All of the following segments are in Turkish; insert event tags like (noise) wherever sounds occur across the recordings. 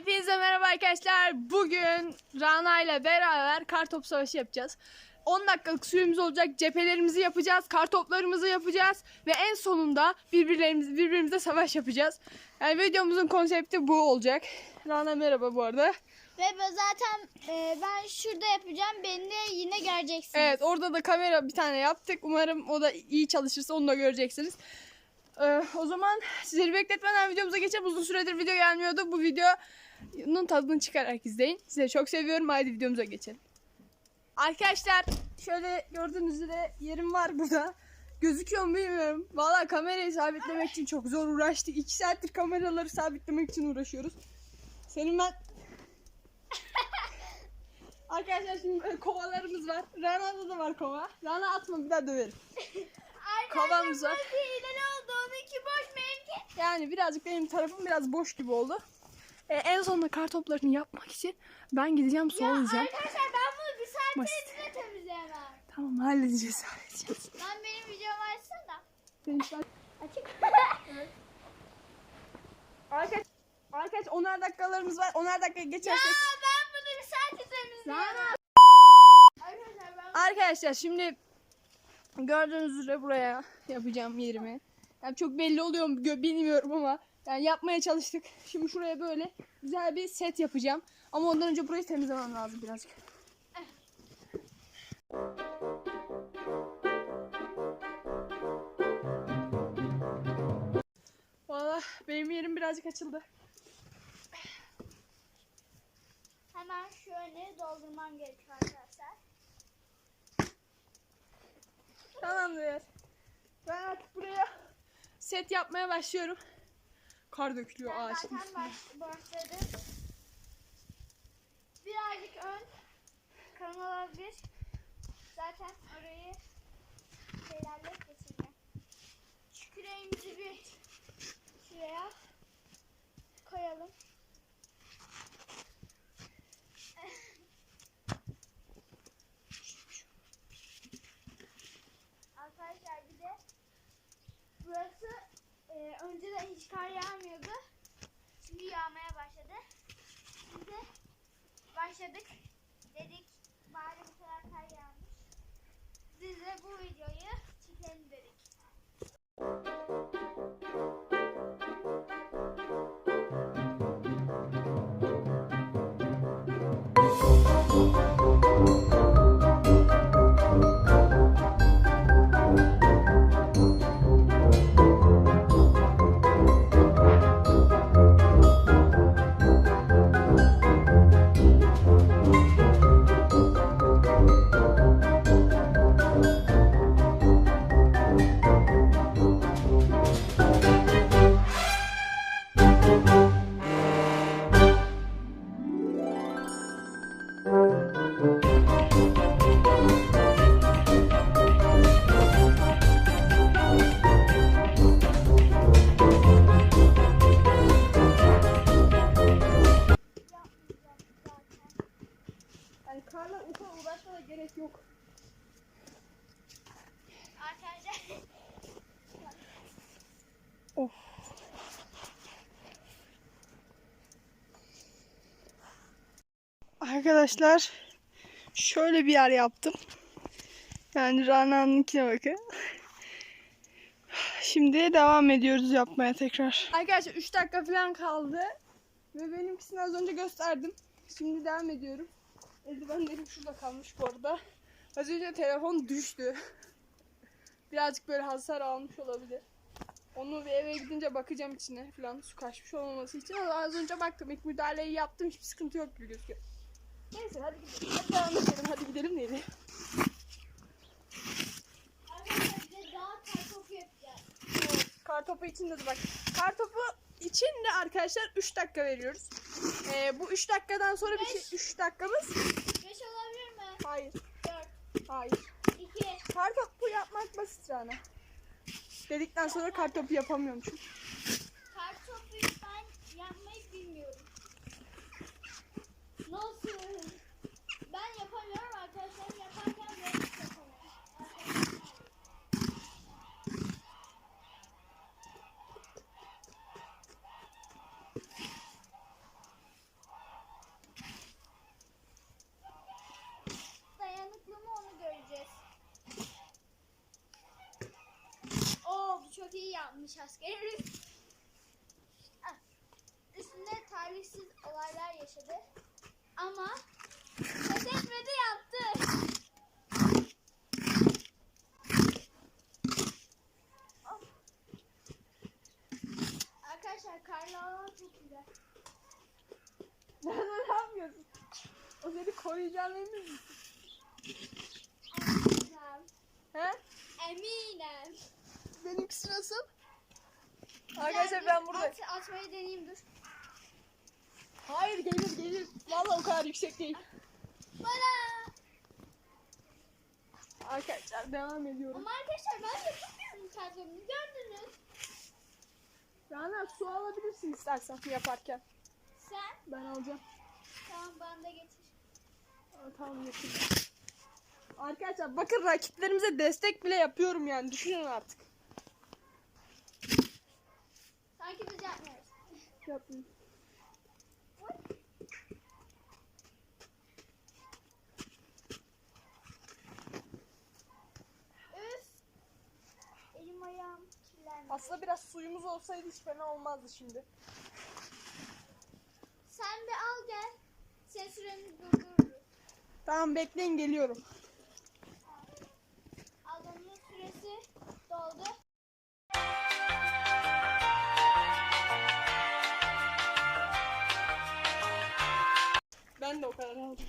Hepinize merhaba arkadaşlar. Bugün Rana ile beraber kartop savaşı yapacağız. 10 dakikalık süremiz olacak. Cephelerimizi yapacağız. Kartoplarımızı yapacağız. Ve en sonunda birbirlerimiz, birbirimizle savaş yapacağız. Yani videomuzun konsepti bu olacak. Rana merhaba bu arada. Ve ben zaten e, ben şurada yapacağım. Beni de yine göreceksiniz. Evet orada da kamera bir tane yaptık. Umarım o da iyi çalışırsa onu da göreceksiniz. Ee, o zaman sizleri bekletmeden videomuza geçelim. Uzun süredir video gelmiyordu. Bu videonun tadını çıkararak izleyin. Sizi çok seviyorum. Haydi videomuza geçelim. Arkadaşlar şöyle gördüğünüz üzere yerim var burada. Gözüküyor mu bilmiyorum. Valla kamerayı sabitlemek için çok zor uğraştık. 2 saattir kameraları sabitlemek için uğraşıyoruz. Senin ben... Arkadaşlar şimdi kovalarımız var. Rana'da da var kova. Rana atma bir daha döverim. Kovamız var. ne oldu? Onunki boş benimki. Yani birazcık benim tarafım biraz boş gibi oldu. Ee, en sonunda kar toplarını yapmak için ben gideceğim su alacağım. Arkadaşlar ben bunu bir saat Basit. içinde temizleyemem. Tamam halledeceğiz halledeceğiz. Lan benim videomu açsana. Senin şu an- Açık. (laughs) Arkadaş, arkadaş 10'ar dakikalarımız var. 10'ar dakika ya geçersek. ben bunu bir saat temizleyemem. Arkadaşlar ben Arkadaşlar şimdi gördüğünüz üzere buraya yapacağım yerimi. Yani çok belli oluyor mu bilmiyorum ama yani yapmaya çalıştık. Şimdi şuraya böyle güzel bir set yapacağım. Ama ondan önce burayı temizlemem lazım birazcık. Valla benim yerim birazcık açıldı. hemen şöyle doldurmam gerekiyor arkadaşlar. Tamamdır. Ben artık buraya set yapmaya başlıyorum. Kar dökülüyor Ben ağaçın zaten üstüne. baş, başladım. Birazcık ön kanal bir. Zaten orayı şeylerle geçireceğim. Küreğimizi bir şuraya koyalım. Arkadaşlar bir de burası e, önceden hiç kar yağmıyordu. Şimdi yağmaya başladı. De başladık. Dedik bari bu kadar kar yağmış. Biz de bu videoyu çekelim dedik. Gerek yok. Arkadaşlar Of. Arkadaşlar şöyle bir yer yaptım. Yani Rana'nınkine bakın. Şimdi devam ediyoruz yapmaya tekrar. Arkadaşlar 3 dakika falan kaldı. Ve benimkisini az önce gösterdim. Şimdi devam ediyorum. Eldivenlerim şurada kalmış bu arada. Az önce telefon düştü. Birazcık böyle hasar almış olabilir. Onu bir eve gidince bakacağım içine falan su kaçmış olmaması için ama az önce baktım ilk müdahaleyi yaptım hiçbir sıkıntı yok gibi gözüküyor. Neyse hadi gidelim. Hadi devam edelim. Hadi gidelim neydi? Kartopu için de bak. Kartopu için de arkadaşlar 3 dakika veriyoruz. Ee, bu 3 dakikadan sonra bir şey 3 dakikamız 5 olabilir mi? hayır. 4, Hayır. 2, Kartopu yapmak basit Rana. Dedikten sonra kartopu yapamıyorum çünkü. kar topu ben yapmayı bilmiyorum. Nasıl? Ben yapamıyorum arkadaşlar yaparken ben yapamıyorum. Arkadaşlar. Askerimiz. Ah, Üstünde talihsiz olaylar yaşadı. Ama pes etmedi yaptı. Of. Arkadaşlar karlı alan çok güzel. ne yapıyorsun? O seni koruyacağına emin misin? Eminim. He? Eminim. Benimkisi nasıl? Arkadaşlar ben burada. At, atmayı deneyeyim dur. Hayır gelir gelir. Vallahi o kadar yüksek değil. Bana. Arkadaşlar devam ediyorum. Ama arkadaşlar ben de tutmuyorum kartonumu gördünüz. Rana su alabilirsin istersen yaparken. Sen Ben alacağım. tamam bana da getir. Aa, tamam getirdim. Arkadaşlar bakın rakiplerimize destek bile yapıyorum yani düşünün artık. Biz yapmıyoruz. Kirlendi. Aslında biraz suyumuz olsaydı hiç fena olmazdı şimdi. Sen bir al gel. Sen süreni durdururuz. Tamam bekleyin geliyorum. Adamın süresi doldu. Ben de o kadar aldım.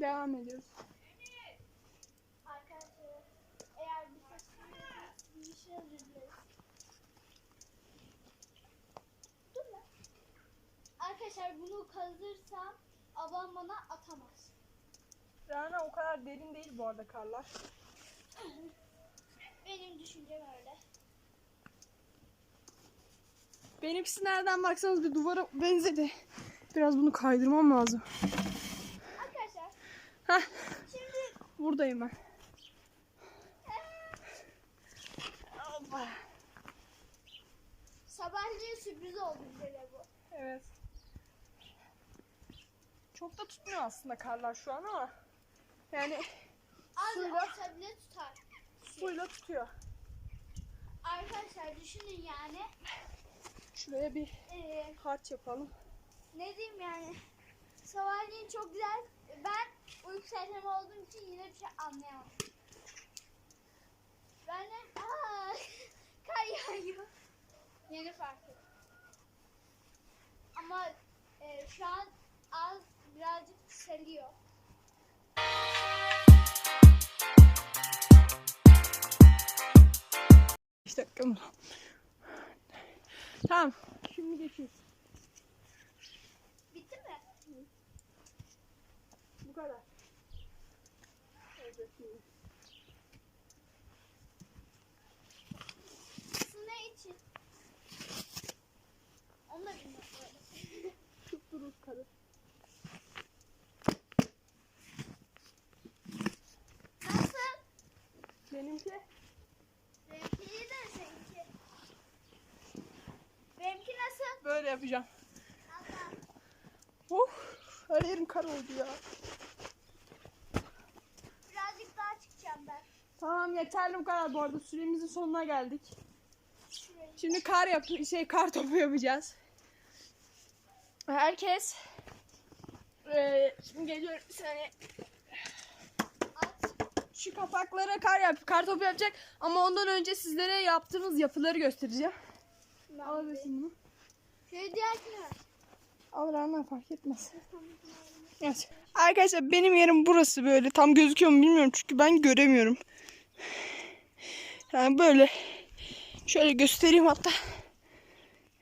Devam ediyoruz. Arkadaşlar bunu kazırsam ablam bana atamaz. Rana o kadar derin değil bu arada karlar. Benim düşüncem öyle. Benimkisi nereden baksanız bir duvara benzedi. Biraz bunu kaydırmam lazım. Arkadaşlar Heh, şimdi buradayım ben. sabahleyin sürpriz oldu bize bu. Evet. Çok da tutmuyor aslında karlar şu an ama yani Az Suyla- bile tutar. suyla tutuyor. Arkadaşlar düşünün yani. Şuraya bir eee, harç yapalım. ne diyeyim yani. Sabahleyin çok güzel. Ben uyku sersemi olduğum için yine bir şey anlayamadım. Ben de aa, (laughs) kar yağıyor. Yeni fark ettim. Ama e, şu an az birazcık seliyor. İki dakika mı? Tamam. Şimdi geçiyoruz. Bitti mi? Bu kadar. Evet, şimdi. Su ne için? Onu da bilmiyorum. böyle. Tutturuz kadar. Nasıl? Benimki Benimki iyi de seninki. Benimki nasıl? böyle yapacağım. Uf, her yerim kar oldu ya. Birazcık daha çıkacağım ben. Tamam yeterli bu kadar bu arada. Süremizin sonuna geldik. Şimdi kar yap şey kar topu yapacağız. Herkes eee şimdi geliyorum bir saniye. Şu kapaklara kar yap kar topu yapacak ama ondan önce sizlere yaptığımız yapıları göstereceğim. Alabilirsin bunu. Şöyle diğerkine ver. Al Rana fark etmez. Evet. Arkadaşlar benim yerim burası böyle. Tam gözüküyor mu bilmiyorum çünkü ben göremiyorum. Yani böyle. Şöyle göstereyim hatta.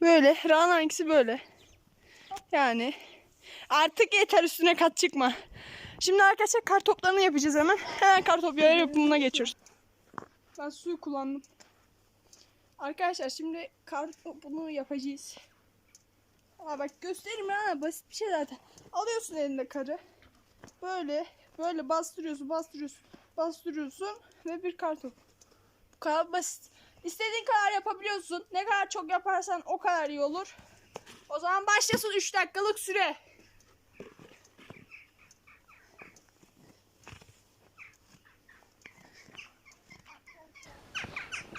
Böyle. Rana'nınkisi böyle. Yani. Artık yeter üstüne kat çıkma. Şimdi arkadaşlar kar toplarını yapacağız hemen. Hemen kar topları yapımına geçiyoruz. Ben suyu kullandım. Arkadaşlar şimdi kar topunu yapacağız. Aa bak göstereyim ha basit bir şey zaten. Alıyorsun elinde karı. Böyle böyle bastırıyorsun bastırıyorsun bastırıyorsun ve bir karton. Bu kadar basit. İstediğin kadar yapabiliyorsun. Ne kadar çok yaparsan o kadar iyi olur. O zaman başlasın 3 dakikalık süre.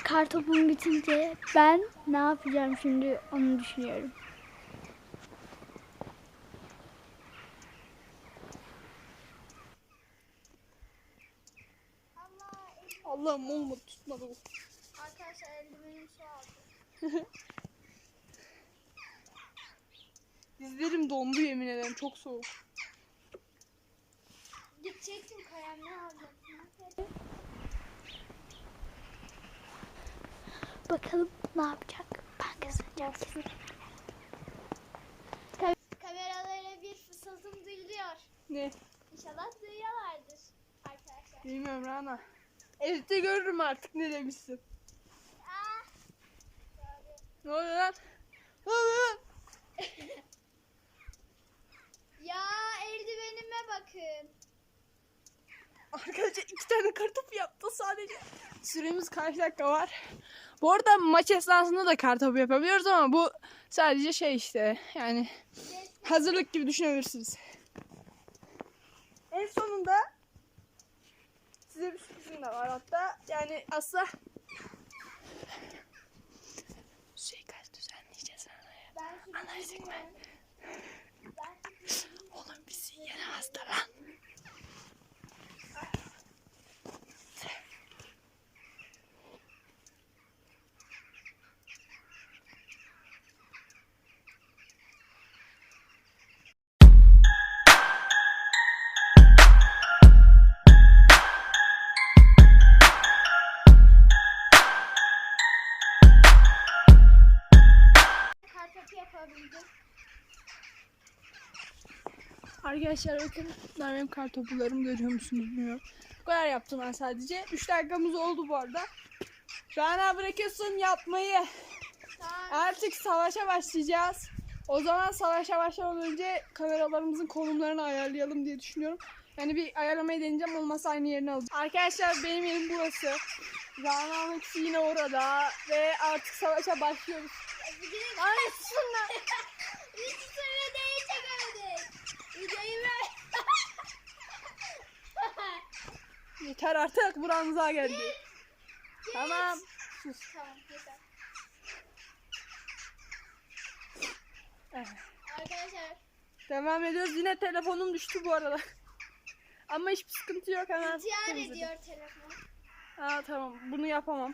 kartopum bitince ben ne yapacağım şimdi onu düşünüyorum. Allah'ım olmadı tutmadı bu. Arkadaşlar eldivenim su aldı. (laughs) Dizlerim dondu yemin ederim çok soğuk. Gidecektim kayam ne aldım? Bakalım ne yapacak? Ben kazanacağım. Kameralara bir fısıltım duyuluyor. Ne? İnşallah duyuyorlardır arkadaşlar. Bilmiyorum Rana. Editte görürüm artık ne demişsin. Ne oluyor lan? Ne oluyor (laughs) ya eldivenime bakın. Arkadaşlar iki tane kartopu yaptı sadece. Süremiz kaç dakika var? Bu arada maç esnasında da kartopu yapabiliyoruz ama bu sadece şey işte yani hazırlık gibi düşünebilirsiniz. En sonunda size bir sürprizim de var hatta yani aslında suikast düzenleyeceğiz anaya. Etme. Ben Oğlum bizi yine hasta lan. Arkadaşlar bakın bunlar benim kartopularım görüyor musunuz bilmiyorum. Bu kadar yaptım ben sadece. 3 dakikamız oldu bu arada. Rana bırakıyorsun yapmayı. Artık savaşa başlayacağız. O zaman savaşa başlamadan önce kameralarımızın konumlarını ayarlayalım diye düşünüyorum. Yani bir ayarlamayı deneyeceğim olmazsa aynı yerini alacağım. Arkadaşlar benim yerim burası. Rana'nın yine orada ve artık savaşa başlıyoruz. Ay susun lan. (laughs) Hiç süre değil. Videoyu (laughs) ver. Yeter artık buramıza geldi. Tamam. Sus. tamam yeter. Evet. Arkadaşlar Devam ediyoruz. Yine telefonum düştü bu arada. (laughs) Ama hiçbir sıkıntı yok hemen. intihar ediyor telefon. Ha tamam. Bunu yapamam.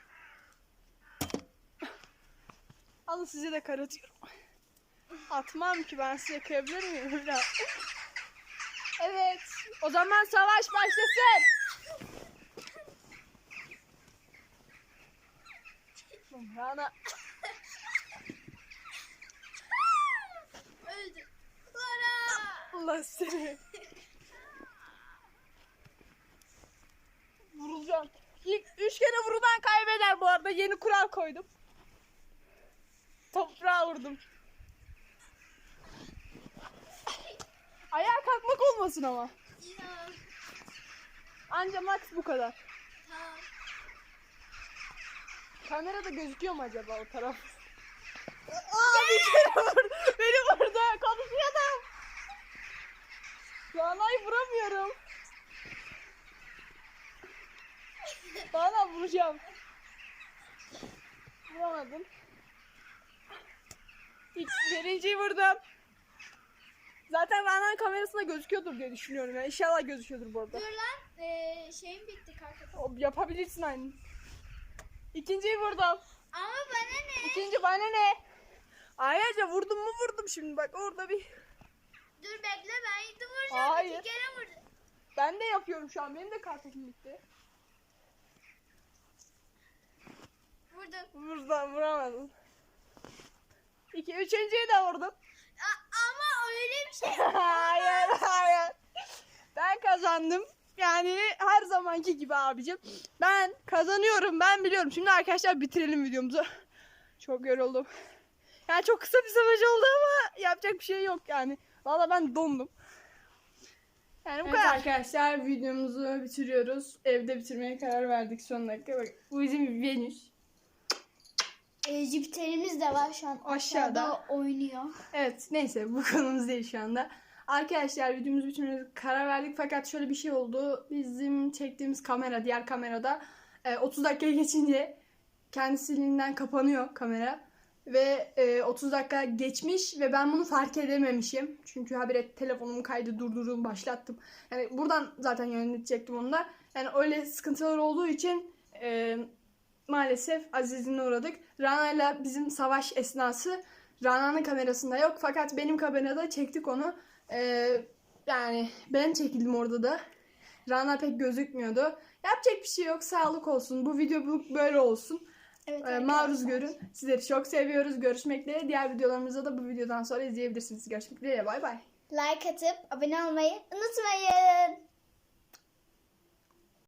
Alın size de karatıyorum. Atmam ki ben size kıyabilir miyim? (laughs) Evet. O zaman savaş başlasın. Rana. Öldü. Lara. Allah seni. Vurulacağım. İlk üç kere vurulan kaybeder bu arada. Yeni kural koydum. Toprağa vurdum. Ayağa kalkmak olmasın ama. Anca max bu kadar. Tamam. Kamerada gözüküyor mu acaba o taraf? Aa bir kere vurdu. Beni vurdu. Konuşuyordum. Rana'yı vuramıyorum. Rana vuracağım. Vuramadım. İlk birinciyi vurdum. Zaten Rana'nın kamerasında gözüküyordur diye düşünüyorum. Yani inşallah gözüküyordur bu arada. Dur lan. Ee, şeyim bitti. O- Yapabilirsin aynı. İkinciyi vurdum. Ama bana ne? İkinci bana ne? Ayrıca vurdum mu vurdum şimdi bak orada bir. Dur bekle ben yedi vuracağım. Hayır. İki kere vurdum. Ben de yapıyorum şu an. Benim de kartopum bitti. Vurdum. Vurdum vuramadım. İki, üçüncüyü de vurdum. A- ama öyle bir şey. (laughs) hayır hayır. Ben kazandım. Yani her zamanki gibi abicim. Ben kazanıyorum. Ben biliyorum. Şimdi arkadaşlar bitirelim videomuzu. (laughs) Çok yoruldum. Yani çok kısa bir savaş oldu ama yapacak bir şey yok yani. Valla ben dondum. Yani bu Evet kadar. arkadaşlar videomuzu bitiriyoruz. Evde bitirmeye karar verdik son dakika. Bak bu bizim Venüs. E, Jüpiter'imiz de var şu an. Aşağıda. oynuyor. Evet neyse bu (laughs) konumuz değil şu anda. Arkadaşlar videomuzu bitirmeye karar verdik fakat şöyle bir şey oldu. Bizim çektiğimiz kamera diğer kamerada e, 30 dakika geçince kendisiliğinden kapanıyor kamera. Ve e, 30 dakika geçmiş ve ben bunu fark edememişim. Çünkü habire telefonumu kaydı durdurdum başlattım. Yani buradan zaten yönetecektim onu da. Yani öyle sıkıntılar olduğu için e, maalesef Aziz'ine uğradık. Rana'yla bizim savaş esnası Rana'nın kamerasında yok. Fakat benim kamerada çektik onu. E, yani ben çekildim orada da. Rana pek gözükmüyordu. Yapacak bir şey yok. Sağlık olsun. Bu video böyle olsun. Evet, Ee, maruz görün. Sizleri çok seviyoruz. Görüşmek dileğiyle. Diğer videolarımızı da bu videodan sonra izleyebilirsiniz. Görüşmek dileğiyle. Bay bay. Like atıp abone olmayı unutmayın.